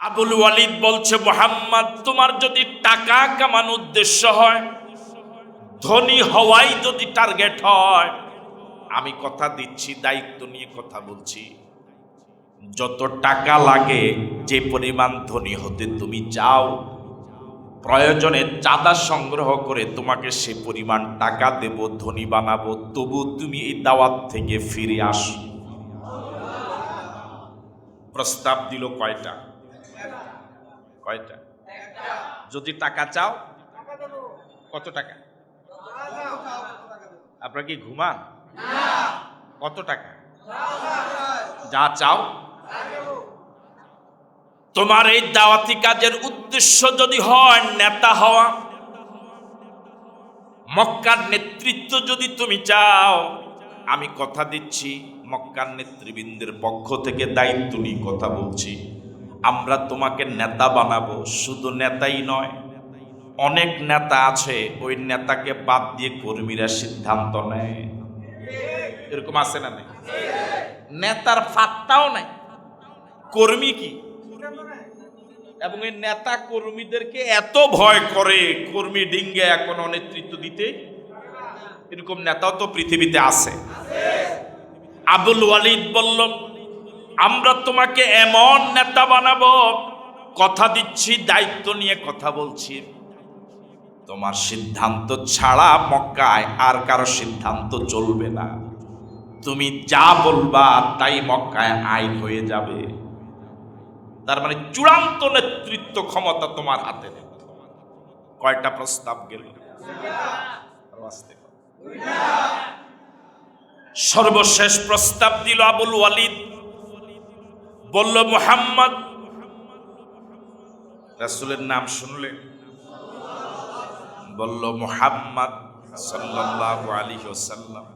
আবুল ওয়ালিদ বলছে, মোহাম্মদ, তোমার যদি টাকা কামানোর উদ্দেশ্য হয়, ধনী হওয়াই যদি টার্গেট হয়, আমি কথা দিচ্ছি, দায়িত্ব নিয়ে কথা বলছি। যত টাকা লাগে, যে পরিমাণ ধনী হতে তুমি চাও, প্রয়োজনে চাঁদা সংগ্রহ করে তোমাকে সে পরিমাণ টাকা দেব, ধনী বানাবো তবু তুমি এই দাওয়াত থেকে ফিরে আসো। প্রস্তাব দিল কয়টা? কয়টা? যদি টাকা চাও, কত টাকা? আপনারা কি ঘুমান? কত টাকা? যা চাও। তোমার এই দাওয়াতি কাজের উদ্দেশ্য যদি হয়, নেতা হওয়া। মক্কার নেতৃত্ব যদি তুমি চাও, আমি কথা দিচ্ছি, মক্কার নেতৃবৃন্দের পক্ষ থেকে দায়িত্ব নিয়ে কথা বলছি। আমরা তোমাকে নেতা বানাবো, শুধু নেতাই নয়। অনেক নেতা আছে, ওই নেতাকে বাদ দিয়ে কর্মীরা সিদ্ধান্ত নেয়। এরকম আছে না নেতার ফাত্তাও নাই। কর্মী কি? এবং এই নেতা কর্মীদেরকে এত ভয় করে কর্মী ডিঙ্গে এখনও নেতৃত্ব দিতে? এরকম নেতাও তো পৃথিবীতে আছে। আবুল ওয়ালিদ বলল আমরা তোমাকে এমন নেতা বানাবো, কথা দিচ্ছি, দায়িত্ব নিয়ে কথা বলছি। তোমার সিদ্ধান্ত ছাড়া মক্কায় আর কারও সিদ্ধান্ত চলবে না। তুমি যা বলবা, তাই মক্কায় আইন হয়ে যাবে। তার মানে চূড়ান্ত নেতৃত্ব ক্ষমতা তোমার হাতে। কয়টা প্রস্তাব গেল। সর্বশেষ প্রস্তাব দিল আবুল ওয়ালিদ। বলল, মোহাম্মদ। রাসূলের নাম শুনলে বলল, মোহাম্মদ সাল্লাল্লাহু আলাইহি ওয়াসাল্লাম,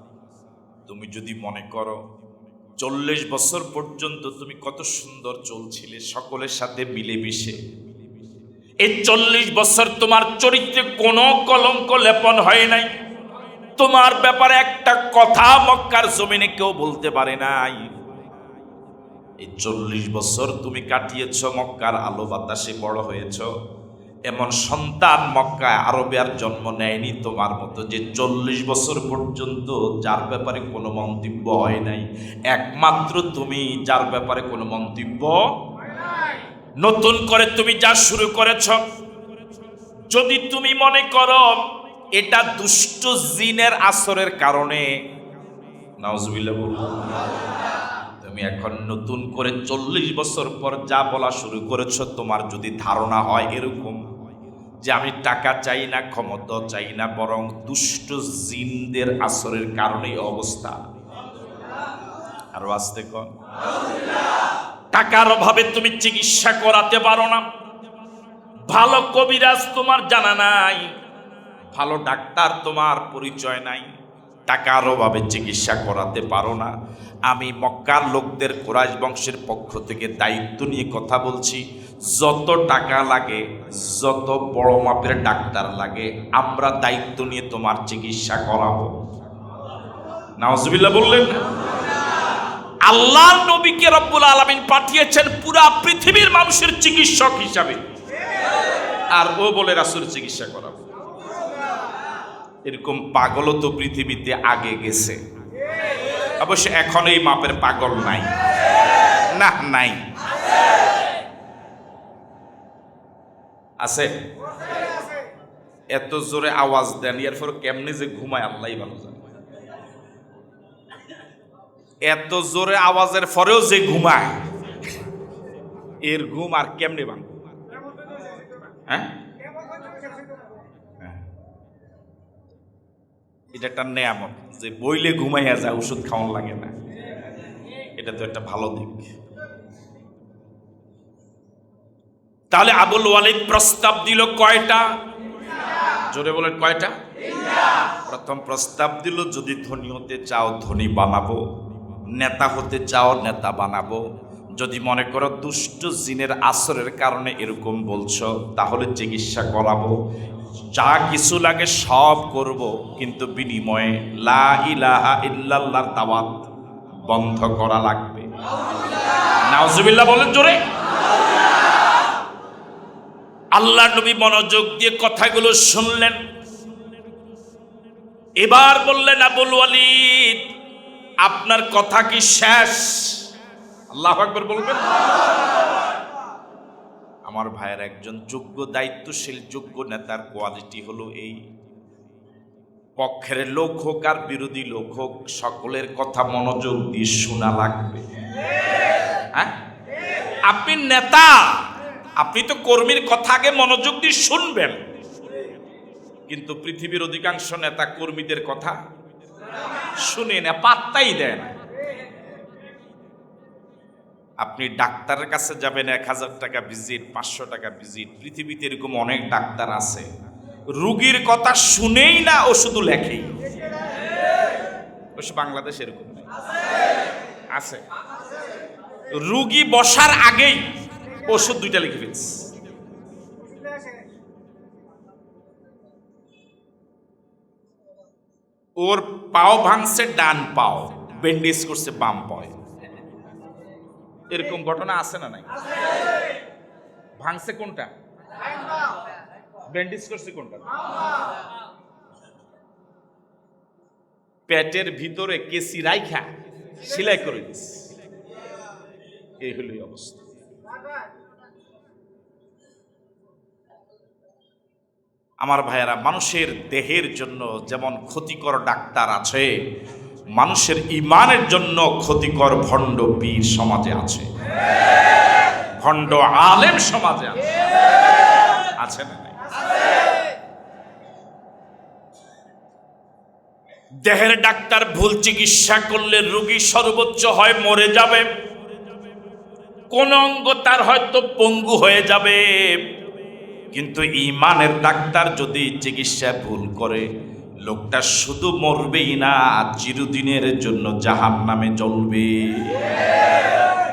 তুমি যদি মনে করো চল্লিশ বছর পর্যন্ত তুমি কত সুন্দর চলছিলে, সকলের সাথে মিলেমিশে এই চল্লিশ বছর তোমার চরিত্রে কোনো কলঙ্ক লেপন হয় নাই। তোমার ব্যাপারে একটা কথা মক্কার জমিনে কেউ বলতে পারে নাই। এই চল্লিশ বছর তুমি কাটিয়েছ মক্কার আলো বাতাসে বড় হয়েছ। এমন সন্তান মক্কায় আরবে আর জন্ম নেয়নি তোমার মতো। যে চল্লিশ বছর পর্যন্ত যার ব্যাপারে কোনো মন্তব্য হয় নাই, একমাত্র তুমি যার ব্যাপারে কোনো মন্তব্য নতুন করে তুমি যা শুরু করেছ, যদি তুমি মনে করো এটা দুষ্ট জিনের আসরের কারণে, নাউজুবিল্লাহ বলব তুমি এখন নতুন করে চল্লিশ বছর পর যা বলা শুরু করেছ, তোমার যদি ধারণা হয় এরকম যে আমি টাকা চাই না, ক্ষমতা চাই না, বরং দুষ্ট জিনদের আসরের কারণেই অবস্থা। আরও আসতে কন টাকার অভাবে তুমি চিকিৎসা করাতে পারো না। ভালো কবিরাজ তোমার জানা নাই। ভালো ডাক্তার তোমার পরিচয় নাই। টাকার অভাবে চিকিৎসা করাতে পারো না। আমি মক্কার লোকদের কোরাইশ বংশের পক্ষ থেকে দায়িত্ব নিয়ে কথা বলছি। যত টাকা লাগে, যত বড় মাপের ডাক্তার লাগে, আমরা দায়িত্ব নিয়ে তোমার চিকিৎসা করাবো। নাওজবিল্লাহ বললেন, আল্লাহর নবীকে রব্বুল আলামিন পাঠিয়েছেন পুরা পৃথিবীর মানুষের চিকিৎসক হিসাবে। আর ও বলে রাসুল চিকিৎসা করাবো। এরকম পাগলও তো পৃথিবীতে আগে গেছে। অবশ্য এখন এই মাপের পাগল নাই। না, নাই। আছে? এত জোরে আওয়াজ দেন এরপর কেমনে যে ঘুমায় আল্লাহ ভালো জানে। এত জোরে আওয়াজের পরেও যে ঘুমায়, এর ঘুম আর কেমনে ভাঙ হ্যাঁ? এটা একটা নেয়ামত যে বইলে ঘুমাইয়া যায়, ওষুধ খাওয়ান লাগে না। এটা তো একটা ভালো দিক। তাহলে আবুল ওয়ালিদ প্রস্তাব দিল কয়টা? জোরে বলেন, কয়টা? প্রথম প্রস্তাব দিল, যদি ধনী হতে চাও, ধনী বানাবো। নেতা হতে চাও, নেতা বানাবো। যদি মনে করো দুষ্ট জিনের আসরের কারণে এরকম বলছো, তাহলে চিকিৎসা করাবো। যা কিছু লাগে সব করব, কিন্তু বিনিময়ে লা ইলাহা ইল্লাল্লাহর দাওয়াত বন্ধ করা লাগবে। নাউজুবিল্লাহ বলেন জোরে। আল্লাহ নবী মনোযোগ দিয়ে কথাগুলো শুনলেন। এবার বললেন, আবুল ওয়ালিদ, আপনার কথা কি শেষ? আল্লাহ আকবর বলবেন। আমার ভাইয়ের একজন যোগ্য, দায়িত্বশীল, যোগ্য নেতার কোয়ালিটি হলো এই। পক্ষের লোক হোক আর বিরোধী লোক হোক, সকলের কথা মনোযোগ দিয়ে শোনা লাগবে। হ্যাঁ? আপনি নেতা, আপনি তো কর্মীর কথা আগে মনোযোগ দিয়ে শুনবেন। কিন্তু পৃথিবীর অধিকাংশ নেতা কর্মীদের কথা শুনে না পাত্তাই দেয় না। আপনি ডাক্তারের কাছে যাবেন, এক হাজার টাকা ভিজিট পাঁচশো টাকা ভিজিট পৃথিবীতে এরকম অনেক ডাক্তার আছে। রুগীর কথা শুনেই না, ও শুধু লেখেই। বাংলাদেশ এরকম আছে। রুগী বসার আগেই ওষুধ দুইটা লিখে ফেলছে। ওর পাও ভাঙছে, ডান পাও। ব্যান্ডেজ করছে, বাম পায়ে এরকম ঘটনা আছে না নাই? ভাঙছে কোনটা? ব্যান্ডেজ করছে কোনটা? পেটের ভিতরে কেসি রাইখা সেলাই করে দিস এই হলো অবস্থা। আমার ভাইয়েরা, মানুষের দেহের জন্য যেমন ক্ষতিকর ডাক্তার আছে মানুষের ইমানের জন্য ক্ষতিকর ভণ্ড বীর সমাজে আছে। ভণ্ড আলেম সমাজে আছে। আছে না দেহের ডাক্তার ভুল চিকিৎসা করলে রোগী সর্বোচ্চ হয় মরে যাবে। কোন অঙ্গ তার হয়তো পঙ্গু হয়ে যাবে। কিন্তু ইমানের ডাক্তার যদি চিকিৎসা ভুল করে লোকটা শুধু মরবেই না চিরদিনের জন্য জাহান নামে জ্বলবে।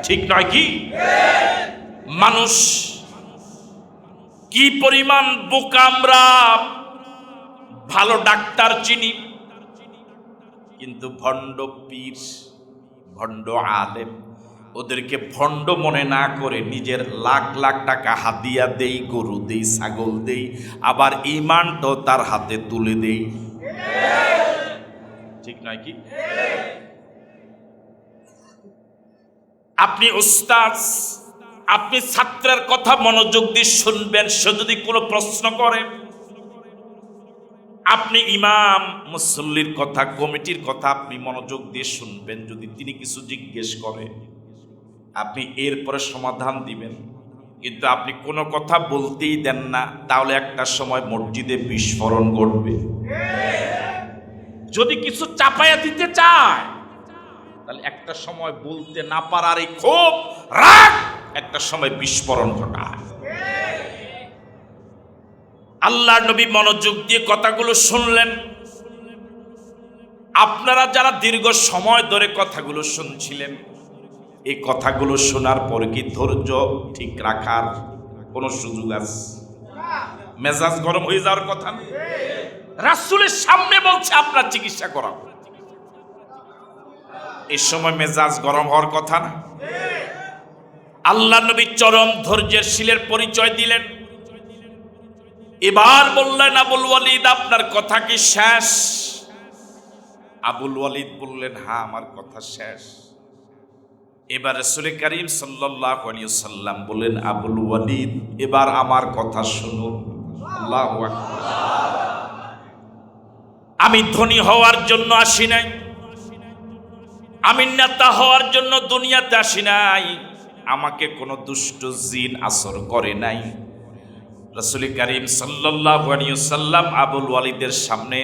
ঠিক নয় কি? মানুষ কি পরিমাণ বোকা আমরা? ভালো ডাক্তার চিনি, কিন্তু ভণ্ড পীর, ভণ্ড আলেম, ওদেরকে ভণ্ড মনে না করে নিজের লাখ লাখ টাকা হাতিয়া দেই, গরু দেই, ছাগল দেই, আবার ইমানটাও তার হাতে তুলে দেই। ঠিক নয় কি? আপনি উস্তাদ, আপনি ছাত্রের কথা মনোযোগ দিয়ে শুনবেন, সে যদি কোনো প্রশ্ন করে, আপনি ইমাম, মুসল্লির কথা, কমিটির কথা আপনি মনোযোগ দিয়ে শুনবেন, যদি তিনি কিছু জিজ্ঞেস করে, আপনি এরপরে সমাধান দিবেন। কিন্তু আপনি কোনো কথা বলতেই দেন না, তাহলে একটা সময় মসজিদে বিস্ফোরণ ঘটবে। যদি কিছু চাপাইয়া দিতে চায়, তাহলে একটা সময় বলতে না পারার এই রাগ, একটা সময় বিস্ফোরণ ঘটায়। আল্লাহ নবী মনোযোগ দিয়ে কথাগুলো শুনলেন। আপনারা যারা দীর্ঘ সময় ধরে কথাগুলো শুনছিলেন, এই কথাগুলো শোনার পর কি ধৈর্য ঠিক রাখার কোনো সুযোগ আছে? মেজাজ গরম হয়ে যাওয়ার কথা না? রাসুলের সামনে বলছে, আপনার চিকিৎসা করাবো। এই সময় মেজাজ গরম হওয়ার কথা না? আল্লাহ নবী চরম ধৈর্যের শিলের পরিচয় দিলেন। এবার বললেন, আবুল ওয়ালিদ, আপনার কথা কি শেষ? আবুল ওয়ালিদ বললেন হ্যাঁ আমার কথা শেষ। এবার রসুল করিম আলাইহি সাল্লাম বললেন আবুল ওয়ালিদ, এবার আমার কথা শুনুন। আল্লাহু আমি ধনী হওয়ার জন্য আসি নাই। আমি নেতা হওয়ার জন্য দুনিয়াতে আসি নাই। আমাকে কোনো দুষ্ট জিন আসর করে নাই। রসুল করিম সাল্লাম আবুল ওয়ালিদের সামনে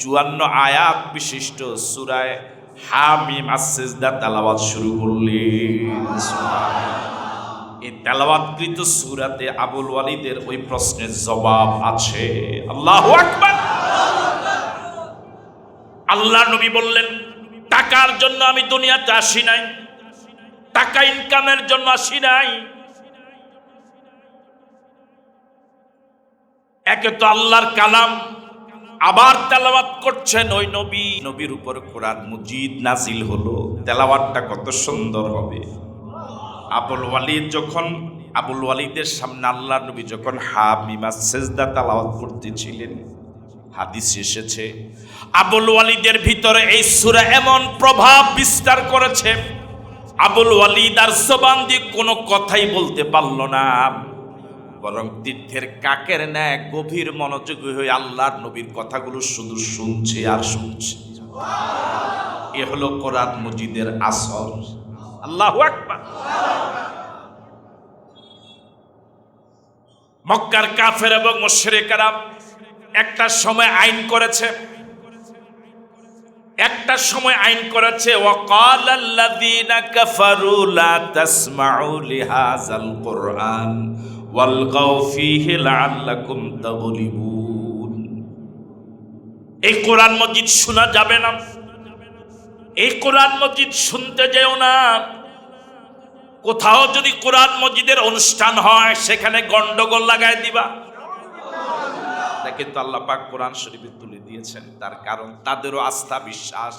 চুয়ান্ন আয়াত বিশিষ্ট সুরায় হামিম আসেজদা তালাবাদ শুরু করলেন। এই তেলাওয়াতকৃত সুরাতে আবুল ওয়ালিদের ওই প্রশ্নের জবাব আছে। আল্লাহ আকবার! আল্লাহ নবী বললেন, টাকার জন্য আমি দুনিয়াতে আসি নাই, টাকা ইনকামের জন্য আসি নাই। একে তো আল্লাহর কালাম, আবার তেলাওয়াত করছেন ওই নবী। নবীর উপর কোরআন মুজিদ নাজিল হলো, তেলাওয়াতটা কত সুন্দর হবে। আবুল ওয়ালিদ যখন, আবুল ওয়ালিদের সামনে আল্লাহ নবী যখন হামিমা সেজদা তালাওয়াত করতেছিলেন হাদিস এসেছে। আবুল ওয়ালিদের ভিতরে এই সূরা এমন প্রভাব বিস্তার করেছে। আবুল ওয়ালিদ আর জবান দিয়ে কোনো কথাই বলতে পারল না। বরং তীর্থের কাকের ন্যায় গভীর মনোযোগী হয়ে আল্লাহর নবীর কথাগুলো শুধু শুনছে আর শুনছে। এ হলো কোরআন মজিদের আসর। আল্লাহু আকবার। মক্কার কাফের এবং মুশরিকেরা একটা সময় আইন করেছে। একটা সময় আইন করেছে, ওয়াকাল আল্লাযীনা কাফারু লা এই কোরআন মজিদ শোনা যাবে না। এই কোরআন মজিদ শুনতে যেও না। কোথাও যদি কোরআন মজিদের অনুষ্ঠান হয়, সেখানে গন্ডগোল লাগায় দিবা। এটা কিন্তু আল্লাহ পাক কোরআন শরীফে তুলে দিয়েছেন। তার কারণ তাদেরও আস্থা, বিশ্বাস।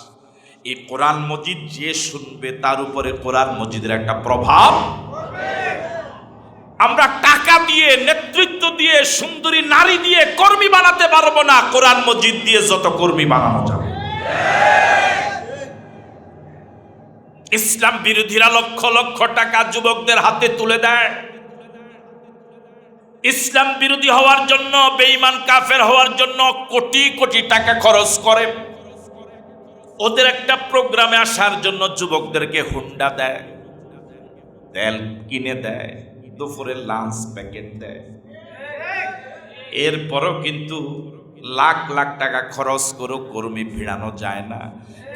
এই কোরআন মজিদ যে শুনবে, তার উপরে কোরআন মজিদের একটা প্রভাব আমরা টাকা দিয়ে, নেতৃত্ব দিয়ে, সুন্দরী নারী দিয়ে কর্মী বানাতে পারব না। কোরআন মজিদ দিয়ে যত কর্মী বানানো যাবে। ইসলাম বিরোধীরা লক্ষ লক্ষ টাকা যুবকদের হাতে তুলে দেয়। ইসলাম বিরোধী হওয়ার জন্য, বেঈমান কাফের হওয়ার জন্য কোটি কোটি টাকা খরচ করে। ওদের একটা প্রোগ্রামে আসার জন্য যুবকদেরকে হুন্ডা দেয়, তেল কিনে দেয় দুপুরের লাঞ্চ প্যাকেট দেয়। এরপরও কিন্তু লাখ লাখ টাকা খরচ করেও কর্মী ভিড়ানো যায় না।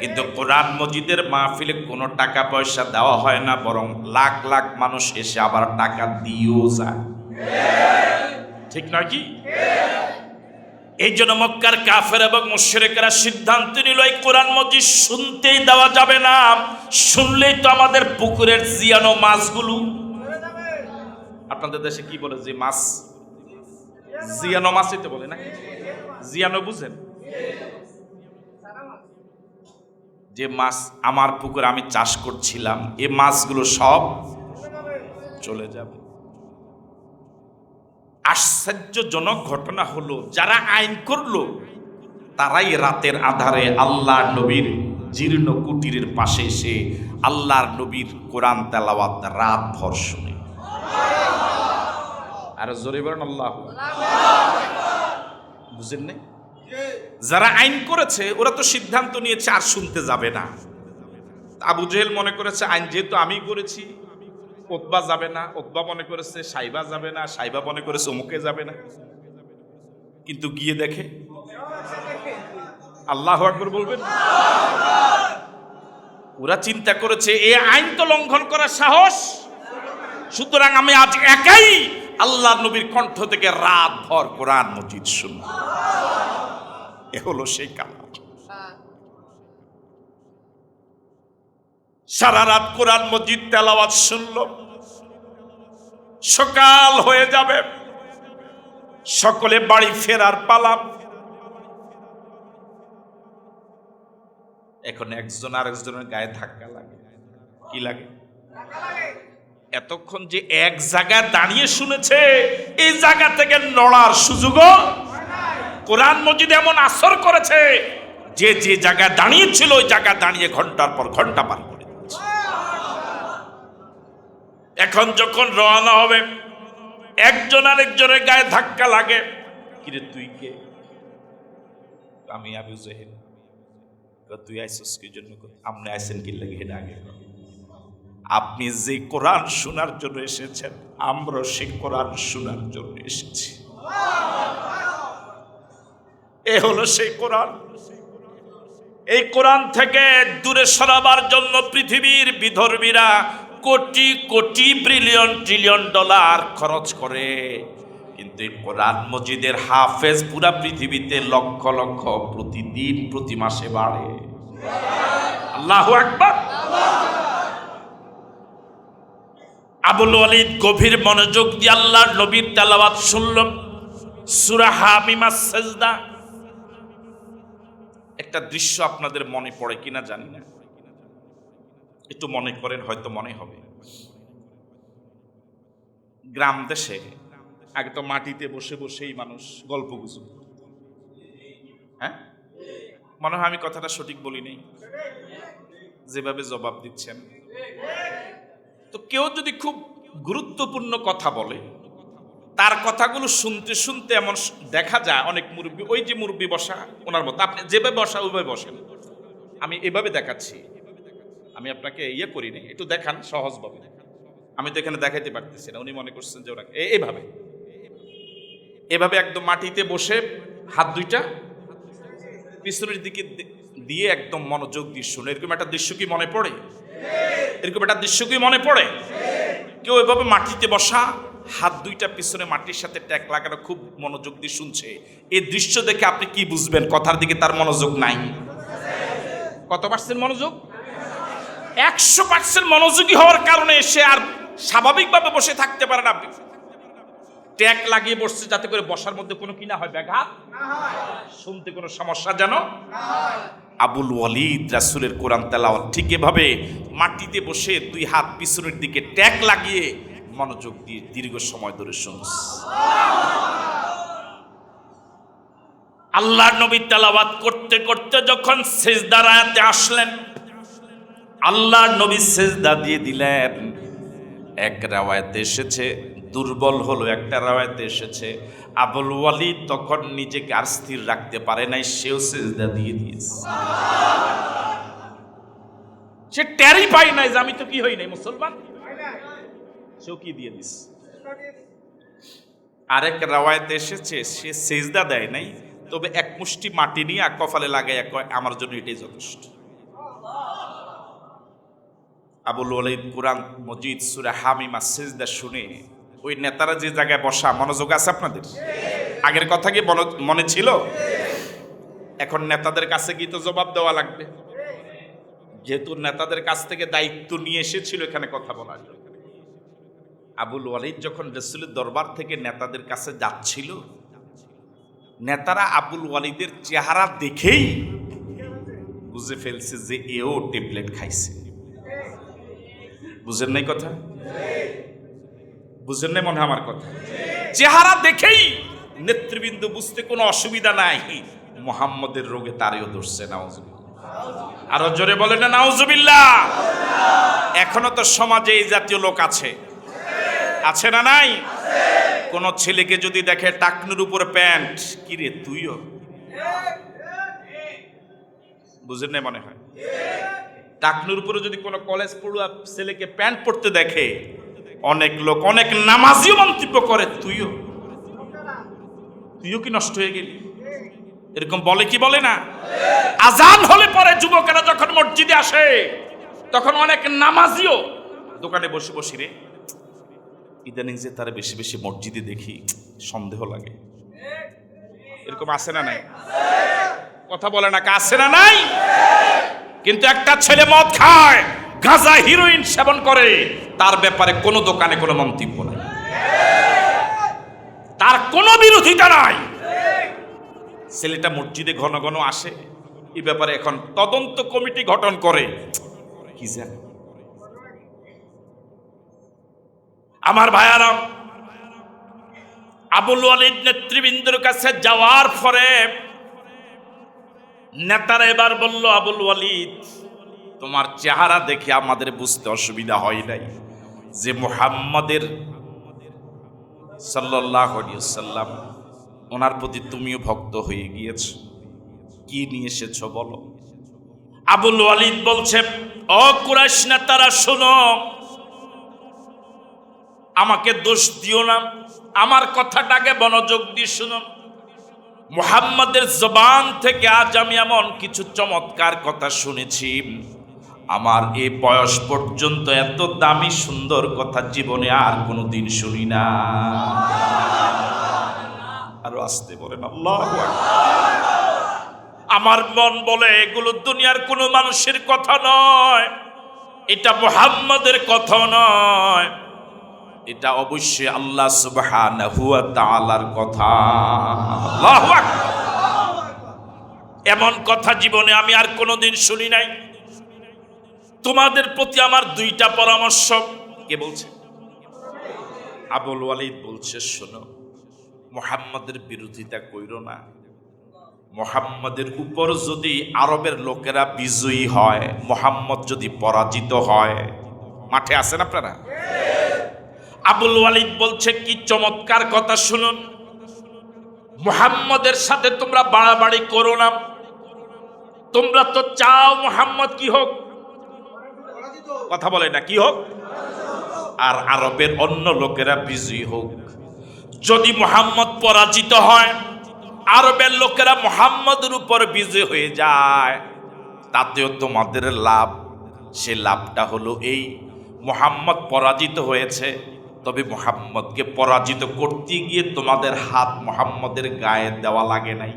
কিন্তু কোরআন মজিদের মাহফিলে কোনো টাকা পয়সা দেওয়া হয় না, বরং লাখ লাখ মানুষ এসে আবার টাকা দিয়েও যায়। ঠিক নয় কি? এই জন্য মক্কার কাফের এবং মুশরিকরা সিদ্ধান্ত নিল, এই কোরআন মজিদ শুনতেই দেওয়া যাবে না। শুনলেই তো আমাদের পুকুরের জিয়ানো মাছগুলো। আপনাদের দেশে কি বলে? যে মাছ। জিয়ানো মাছই তো বলে না জিয়ানো বুঝেন? যে মাছ আমার পুকুরে আমি চাষ করছিলাম, এ মাছগুলো সব চলে যাবে। আশ্চর্যজনক ঘটনা হলো, যারা আইন করল, তারাই রাতের আধারে আল্লাহ নবীর জীর্ণ কুটিরের পাশে এসে আল্লাহর নবীর কোরআন তেলাওয়াত রাত ভর শুনে। আর জোরে বলেন আল্লাহ বুঝেন নাই? যারা আইন করেছে, ওরা তো সিদ্ধান্ত নিয়েছে আর শুনতে যাবে না। আবু জেহেল মনে করেছে, আইন যেহেতু আমি করেছি ওতবা যাবে না ওতবা মনে করেছে, সাইবা যাবে না, সাইবা মনে করেছে অমুকে যাবে না। কিন্তু গিয়ে দেখে, আল্লাহ আকবর বলবেন, ওরা চিন্তা করেছে, এ আইন তো লঙ্ঘন করার সাহস। সুতরাং আমি আজ একাই আল্লাহ নবীর কণ্ঠ থেকে রাত ভর কোরআন মজিদ শুনব। এ হলো সেই কালাম। সারা রাত কোরআন মজিদ তেলাওয়াত শুনল। সকাল হয়ে যাবে। সকলে বাড়ি ফেরার পালাম এখন একজন আরেকজনের গায়ে ধাক্কা লাগে। কি লাগে? এতক্ষণ যে এক জায়গায় দাঁড়িয়ে শুনেছে, এই জায়গা থেকে নড়ার সুযোগও কোরআন মজিদ এমন আসর করেছে যে যে জায়গায় দাঁড়িয়েছিল, ওই জায়গায় দাঁড়িয়ে ঘণ্টার পর ঘণ্টা পার করে দিচ্ছে এখন যখন রওনা হবে, একজন আরেকজনের গায়ে ধাক্কা লাগে। কিরে তুই কে? আমি আবু জহেল। তুই আইসস কি জন্য? আপনি আইসেন কি লাগে এটা আগে? আপনি যে কোরআন শোনার জন্য এসেছেন আমরা সেই কোরআন শোনার জন্য এসেছি। এ হলো সেই কোরআন। এই কোরআন থেকে দূরে সরাবার জন্য পৃথিবীর বিধর্মীরা crore crore billion trillion dollar খরচ করে। কিন্তু এই কোরআন মজিদের হাফেজ পুরা পৃথিবীতে লক্ষ লক্ষ, প্রতিদিন, প্রতি মাসে বাড়ে। আল্লাহ আকবার। আবুল ওয়ালিদ গভীর মনোযোগ দিয়ে আল্লাহর নবীর তেলাওয়াত শুনল। সূরা সাজদা একটা দৃশ্য আপনাদের মনে পড়ে কিনা জানি না। একটু মনে করেন, হয়তো মনে হবে। গ্রাম দেশে আগে তো মাটিতে বসে বসেই মানুষ গল্প গুজব হ্যাঁ? মনে হয় আমি কথাটা সঠিক বলি নেই যেভাবে জবাব দিচ্ছেন। তো কেউ যদি খুব গুরুত্বপূর্ণ কথা বলে, তার কথাগুলো শুনতে শুনতে এমন দেখা যায়, অনেক মুরব্বী, ওই যে মুরব্বী বসা, ওনার মতো, আপনি যেভাবে বসা, ওইভাবে বসেন। আমি এভাবে দেখাচ্ছি। আমি আপনাকে ইয়ে করিনি একটু দেখান, সহজভাবে আমি তো এখানে দেখাইতে পারতেছি না, উনি মনে করছেন যে ওনাকে এ- এভাবে। এভাবে একদম মাটিতে বসে হাত দুইটা পিছনের দিকে দিয়ে একদম মনোযোগ দিয়ে শুনে। এরকম একটা দৃশ্য কি মনে পড়ে? এরকম একটা দৃশ্য কি মনে পড়ে? কেউ এভাবে মাটিতে বসা হাত দুইটা পিছনে মাটির সাথে ট্যাক লাগানো খুব মনোযোগ দিয়ে শুনছে। এই দৃশ্য দেখে আপনি কি বুঝবেন? কথার দিকে তার মনোযোগ নাই। কত পার্সেন্ট মনোযোগ? একশো পার্সেন্ট মনোযোগী হওয়ার কারণে সে আর স্বাভাবিকভাবে বসে থাকতে পারে না। ট্যাগ লাগিয়ে বসছে যাতে করে বসার মধ্যে কোনো কি না হয়, ব্যাঘাত? শুনতে কোনো সমস্যা যেন? আবুল ওয়ালিদ রাসুলের কোরআন তেলাওয়াত ঠিক এভাবে মাটিতে বসে দুই হাত পিছনের দিকে ট্যাগ লাগিয়ে মনোযোগ দিয়ে দীর্ঘ সময় ধরে শুনছে। আল্লাহ নবী তেলাওয়াত করতে করতে যখন সেজদার আয়াতে আসলেন আল্লাহ নবী সেজদা দিয়ে দিলেন। এক রাওয়ায়তে এসেছে, দুর্বল হলো একটা রাওয়ায়তে এসেছে। আবুল ওয়ালিদ তখন নিজেকে আর স্থির রাখতে পারে নাই, সেও সেজদা দিয়ে দিয়েছে। সে ট্যারি পাই নাই যে আমি তো কি হই নাই, মুসলমান? সেও কি দিয়ে দিস আরেক রাওয়ায়তে এসেছে, সে সেজদা দেয় নাই, তবে এক মুষ্টি মাটি নিয়ে কপালে লাগাই কয়, আমার জন্য এটাই যথেষ্ট। আবুল ওয়ালিদ কোরআন মজিদ সুরা হামিমা সেজদা শুনে, ওই নেতারা যে জায়গায় বসা, মনোযোগ আছে আপনাদের? আগের কথা কি মনো- ছিল? এখন নেতাদের কাছে গিয়ে তো জবাব দেওয়া লাগবে? যেহেতু নেতাদের কাছ থেকে দায়িত্ব নিয়ে এসেছিল এখানে কথা বলার। আবুল ওয়ালিদ যখন রসুলের দরবার থেকে নেতাদের কাছে যাচ্ছিল, নেতারা আবুল ওয়ালিদের চেহারা দেখেই বুঝে ফেলছে যে এও টেবলেট খাইছে। বুঝেন নাই কথা? বুঝেন নাই মনে আমার কথা? চেহারা দেখেই নেতৃবৃন্দ বুঝতে কোনো অসুবিধা নাই। মোহাম্মদের রোগে তারেও ধরছে, নাউজুবিল্লাহ। আরও জোরে বলে না, নাউজুবিল্লাহ। এখনও তো সমাজে এই জাতীয় লোক আছে। আছে না নাই? কোন ছেলেকে যদি দেখে টাকনুর উপর প্যান্ট কিরে তুইও? বুঝেন নাই মনে হয়? টাকনুর উপরে যদি কোনো কলেজ পড়ুয়া ছেলেকে প্যান্ট পরতে দেখে, অনেক লোক, অনেক নামাজিও মন্তব্য করে, তুইও তুইও কি নষ্ট হয়ে গেলি? এরকম বলে কি বলে না? আজান হলে পরে যুবকেরা যখন মসজিদে আসে, তখন অনেক নামাজিও, দোকানে বসে বসি রে, ইদানিং যে তারা বেশি বেশি মসজিদে দেখি, সন্দেহ লাগে। এরকম আছে না নাই? কথা বলে না আছে না নাই? কিন্তু একটা ছেলে মদ খায়, গাঁজা হিরোইন সেবন করে, তার ব্যাপারে কোনো দোকানে কোনো মন্তব্য নাই। তার কোনো বিরোধিতা নাই। ছেলেটা মসজিদে ঘন ঘন আসে এই ব্যাপারে এখন তদন্ত কমিটি গঠন করে। কি জান আমার ভাইয়ারাম, আবুল ওয়ালিদ নেতৃবৃন্দের কাছে যাওয়ার পরে নেতারা এবার বলল, আবুল ওয়ালিদ, তোমার চেহারা দেখে আমাদের বুঝতে অসুবিধা হয় নাই যে মুহাম্মাদের সাল্লাহ সাল্লাম ওনার প্রতি তুমিও ভক্ত হয়ে গিয়েছ। কি নিয়ে এসেছ বলো? আবুল ওয়ালিদ বলছে, ও কুরাইশ নেতারা, শোনো, আমাকে দোষ দিও না। আমার কথাটাকে মনোযোগ দিয়ে শুনুন মুহাম্মাদের জবান থেকে আজ আমি এমন কিছু চমৎকার কথা শুনেছি। আমার এই বয়স পর্যন্ত এত দামি সুন্দর কথা জীবনে আর কোনো দিন শুনি না। আরও আসতে বলেন, আল্লাহ আমার মন বলে এগুলো দুনিয়ার কোনো মানুষের কথা নয়, এটা মুহাম্মাদের কথা নয়। এটা অবশ্যই আল্লাহ তাআলার কথা। এমন কথা জীবনে আমি আর কোনোদিন শুনি নাই। তোমাদের প্রতি আমার দুইটা পরামর্শ। কে বলছে? আবুল ওয়ালিদ বলছে, শোনো, মোহাম্মদের বিরোধিতা কইর না। মোহাম্মদের উপর যদি আরবের লোকেরা বিজয়ী হয়, মোহাম্মদ যদি পরাজিত হয়, মাঠে আছেন আপনারা? আবুল ওয়ালিদ বলছে, কি চমৎকার কথা শুনুন। মুহাম্মদের সাথে তোমরা বাড়াবাড়ি করো না। তোমরা তো চাও মুহাম্মদ কি হোক। কথা বলে না, কি হোক। আর আরবের অন্য লোকেরা বিজয়ী হোক। যদি মুহাম্মদ পরাজিত হয়, আরবের লোকেরা মুহাম্মদের উপর বিজয় হয়ে যায়। তাতেও তোমাদের লাভ। সে লাভটা হলো এই, মুহাম্মদ পরাজিত হয়েছে। তবে মুহাম্মদকে পরাজিত করতে গিয়ে তোমাদের হাত মুহাম্মদের গায়ে দেওয়া লাগে নাই।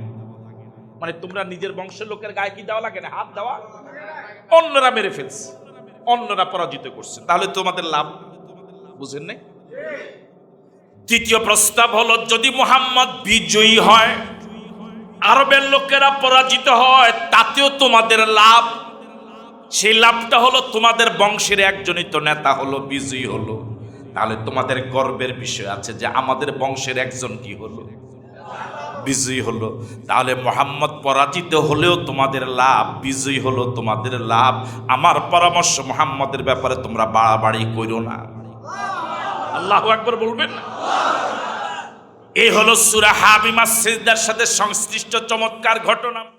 মানে তোমরা নিজের বংশের লোকের গায়ে কি দেওয়া লাগে না? হাত দেওয়া? অন্যরা মেরে ফেলছে। অন্যরা পরাজিত করছে। তাহলে তোমাদের লাভ? বুঝেন নাই? দ্বিতীয় প্রস্তাব হলো, যদি মুহাম্মদ বিজয়ী হয়, আরবের লোকেরা পরাজিত হয়, তাতেও তোমাদের লাভ। সেই লাভটা হলো তোমাদের বংশের একজনই তো নেতা হলো, বিজয়ী হলো। তাহলে তোমাদের গর্বের বিষয় আছে যে আমাদের বংশের একজন কি হলো? বিজয়ী হলো। তাহলে মোহাম্মদ পরাজিত হলেও তোমাদের লাভ, বিজয়ী হলো তোমাদের লাভ। আমার পরামর্শ মোহাম্মদের ব্যাপারে তোমরা বাড়াবাড়ি করো না। আল্লাহ একবার বলবেন এই হলো সুরা হাবিমা সিজদার সাথে সংশ্লিষ্ট চমৎকার ঘটনা।